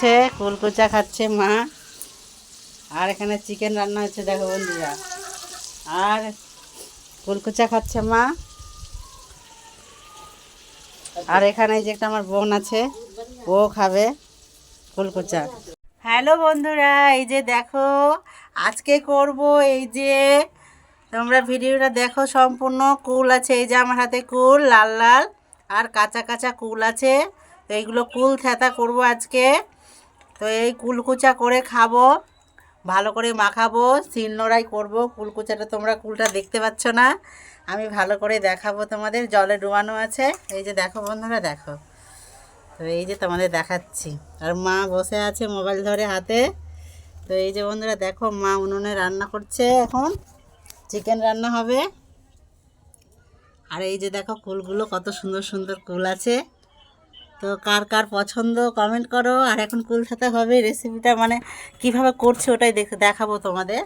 খাচ্ছে, কুলকুচা খাচ্ছে মা। আর এখানে চিকেন রান্না হচ্ছে, দেখো বন্ধুরা। আর কুলকুচা খাচ্ছে মা। আর এখানে যে একটা আমার বোন আছে, ও খাবে কুলকুচা। হ্যালো বন্ধুরা, এই যে দেখো, আজকে করব এই যে, তোমরা ভিডিওটা দেখো সম্পূর্ণ। কুল আছে, এই যে আমার হাতে কুল, লাল লাল। আর কাঁচা কাঁচা কুল আছে। তো এইগুলো কুল থেতা করব আজকে। তো এই কুলকুচা করে খাব, ভালো করে মাখাবো শিলনোড়াই করব। কুলকুচাটা তোমরা কুলটা দেখতে পাচ্ছ না। আমি ভালো করে দেখাবো তোমাদের, জলে ডুবানো আছে। এই যে দেখো বন্ধুরা, দেখো। তো এই যে তোমাদের দেখাচ্ছি। আর মা বসে আছে মোবাইল ধরে হাতে। তো এই যে বন্ধুরা, দেখো মা উনুনে রান্না করছে এখন। চিকেন রান্না হবে। আর এই যে দেখো কুলগুলো কত সুন্দর সুন্দর কুল আছে। তো কার কার পছন্দ কমেন্ট করো। আর এখন কুল সাথে হবে রেসিপিটা মানে কীভাবে করছে ওটাই দেখ দেখাবো তোমাদের।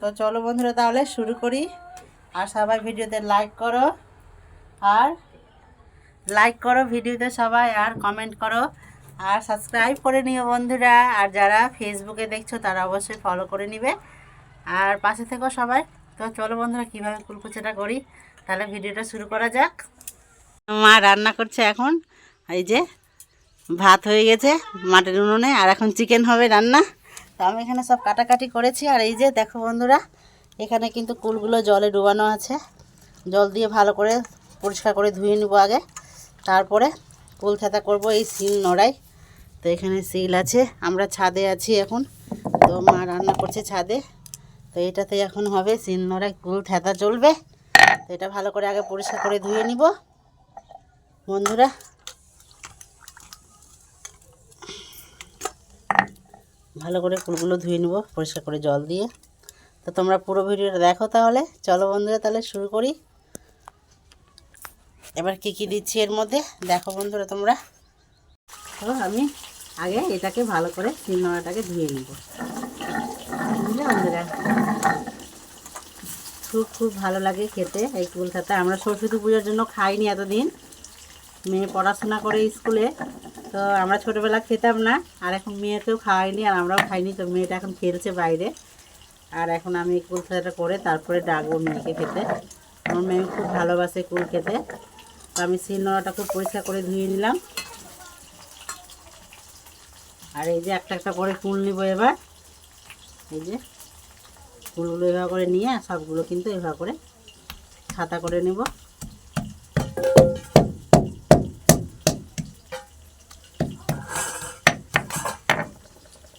তো চলো বন্ধুরা, তাহলে শুরু করি। আর সবাই ভিডিওতে লাইক করো। আর লাইক করো ভিডিওতে সবাই, আর কমেন্ট করো। আর সাবস্ক্রাইব করে নিও বন্ধুরা। আর যারা ফেসবুকে দেখছ, তারা অবশ্যই ফলো করে নিবে। আর পাশে থেকো সবাই। তো চলো বন্ধুরা, কীভাবে কুলকুচাটা করি, তাহলে ভিডিওটা শুরু করা যাক। মা রান্না করছে এখন। এই যে ভাত হয়ে গেছে মাটির উনুনে, আর এখন চিকেন হবে রান্না। তো আমি এখানে সব কাটাকাটি করেছি, আর এই যে দেখো বন্ধুরা, এখানে কিন্তু কুলগুলো জলে ডুবানো আছে। জল দিয়ে ভালো করে পরিষ্কার করে ধুয়ে নিব আগে। তারপরে কুল থেতা করব এই শিল নড়াই। তো এখানে শিল আছে, আমরা ছাদে আছি এখন। তো মা রান্না করছে ছাদে। তো এটাতে এখন হবে শিল নড়াই, কুল থেতা চলবে। তো এটা ভালো করে আগে পরিষ্কার করে ধুয়ে নিব। বন্ধুরা ভালো করে ফুলগুলো ধুয়ে নেব, পরিষ্কার করে জল দিয়ে। তো তোমরা পুরো ভিডিওটা দেখো তাহলে। চলো বন্ধুরা, তাহলে শুরু করি। এবার কি কি দিচ্ছি এর মধ্যে? দেখো বন্ধুরা তোমরা। তো আমি আগে এটাকে ভালো করে শিলনোড়াটাকে ধুয়ে নিব। বন্ধুরা? খুব খুব ভালো লাগে খেতে এই কুল খাতে আমরা সরস্বতী পুজোর জন্য খাইনি এতদিন। মেয়ে পড়াশোনা করে স্কুলে। তো আমরা ছোটোবেলা খেতাম না, আর এখন মেয়েকেও খাওয়াইনি, আর আমরাও খাইনি, তো মেয়েটা এখন খেলছে বাইরে। আর এখন আমি কুল খেলাটা করে তারপরে ডাকবো মেয়েকে খেতে। আমার মেয়ে খুব ভালোবাসে কুল খেতে। তো আমি শিলনোড়াটা খুব পরিষ্কার করে ধুয়ে নিলাম। আর এই যে একটা একটা করে কুল নিব এবার। এই যে কুলগুলো এভাবে করে নিয়ে সবগুলো কিন্তু এভাবে করে ছাতা করে নেব।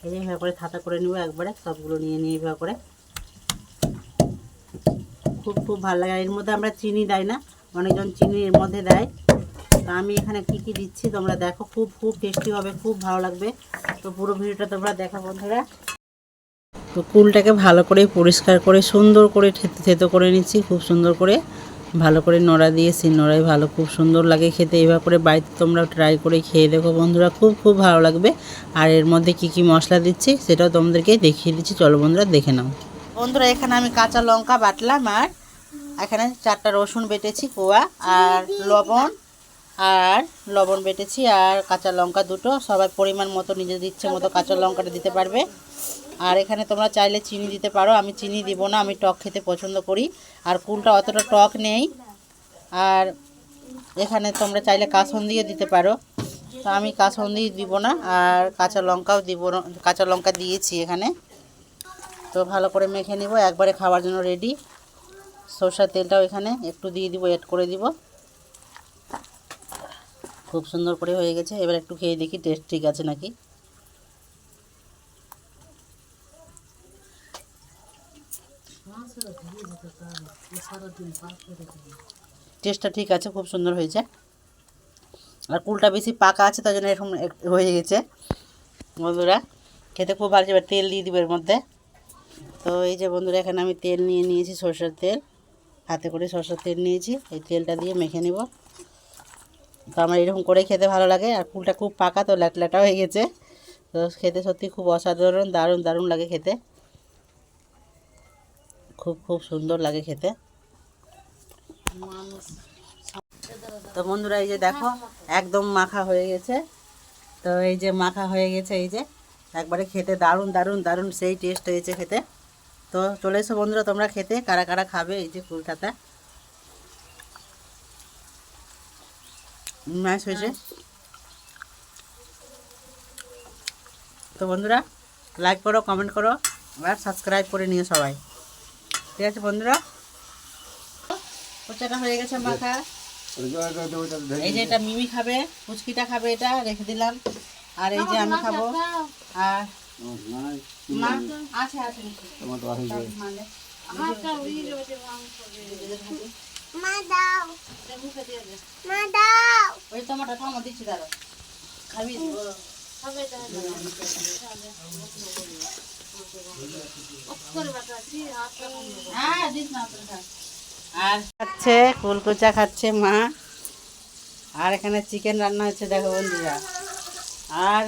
এই এইভাবে করে থাতা করে নেব একবারে, সবগুলো নিয়ে নিয়ে এইভাবে করে। খুব খুব ভালো লাগে। এর মধ্যে আমরা চিনি দেয় না, অনেকজন চিনি এর মধ্যে দেয়। তো আমি এখানে কি কি দিচ্ছি তোমরা দেখো, খুব খুব টেস্টি হবে, খুব ভালো লাগবে। তো পুরো ভিডিওটা তোমরা দেখো বন্ধুরা। তো কুলটাকে ভালো করে পরিষ্কার করে, সুন্দর করে থেতো করে নিচ্ছি, খুব সুন্দর করে। ভালো করে নড়া দিয়েছি, নড়াই ভালো, খুব সুন্দর লাগে খেতে। এবার করে বাড়িতে তোমরা ট্রাই করে খেয়ে দেখো বন্ধুরা, খুব খুব ভালো লাগবে। আর এর মধ্যে কি কি মশলা দিচ্ছি সেটাও তোমাদেরকে দেখিয়ে দিচ্ছি, চলো বন্ধুরা দেখে নাও। বন্ধুরা, এখানে আমি কাঁচা লঙ্কা বাটলাম আর এখানে চারটা রসুন বেটেছি, কোয়া আর লবণ আর লবণ বেটেছি আর কাঁচা লঙ্কা দুটো সবাই পরিমাণ মতো নিজেদের ইচ্ছে মতো কাঁচা লঙ্কাটা দিতে পারবে। আর এখানে তোমরা চাইলে চিনি দিতে পারো, আমি চিনি দিব না, আমি টক খেতে পছন্দ করি। আর কুলটা অতটা টক নেই। আর এখানে তোমরা চাইলে কাসন্দিও দিতে পারো। তো আমি কাসন্দি দিব না, আর কাঁচা লঙ্কাও দিব কাঁচা লঙ্কা দিয়েছি এখানে। তো ভালো করে মেখে নিব, একবারে খাওয়ার জন্য রেডি সরষার তেলটাও এখানে একটু দিয়ে দিব এড করে দিব। খুব সুন্দর করে হয়ে গেছে। এবার একটু খেয়ে দেখি টেস্ট ঠিক আছে নাকি? টেস্টটা ঠিক আছে, খুব সুন্দর হয়েছে। আর কুলটা বেশি পাকা আছে তাই জন্য এরকম হয়ে গেছে। বন্ধুরা, খেতে খুব ভালো এবার তেল দিয়ে দিব এর মধ্যে। তো এই যে বন্ধুরা, এখানে আমি তেল নিয়ে নিয়েছি সরষের তেল। হাতে করে সরষের তেল নিয়েছি, এই তেলটা দিয়ে মেখে নেব। তো আমার এরকম করে খেতে ভালো লাগে আর কুলটা খুব পাকা তো ল্যাটল্যাটা হয়ে গেছে। তো খেতে সত্যি খুব অসাধারণ, দারুণ দারুণ লাগে খেতে। খুব খুব সুন্দর লাগে খেতে। তো বন্ধুরা, এই যে দেখো, একদম মাখা হয়ে গেছে। তো তো এই যে মাখা হয়ে গেছে, এই যে একবারে খেতে দারুণ দারুণ দারুণ সেই টেস্ট হয়েছে খেতে। তো চলে এসো বন্ধুরা, তোমরা খেতে, কারা কারা খাবে এই যে কলকাতা ম্যাচ হয়েছে। তো বন্ধুরা লাইক করো কমেন্ট করো আর সাবস্ক্রাইব করে নিও সবাই। ঠিক আছে বন্ধুরা? কোচাটা হয়ে গেছে মাখা। এই যে এটা মিমি খাবে পুচকিটা খাবে এটা রেখে দিলাম। আর এই যে আমি খাব আর মা আছে আছে। মানে মা দাও মা দাও ওই টমাটো থামো দিচ্ছি দাঁড়ো খাবি? হ্যাঁ। আর? খাচ্ছে কুলকুচা খাচ্ছে মা। আর এখানে চিকেন রান্না হচ্ছে দেখো বন্ধুরা। আর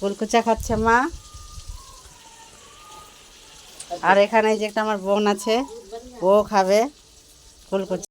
কুলকুচা খাচ্ছে মা। আর এখানে যে একটা আমার বোন আছে ও খাবে। কুলকুচা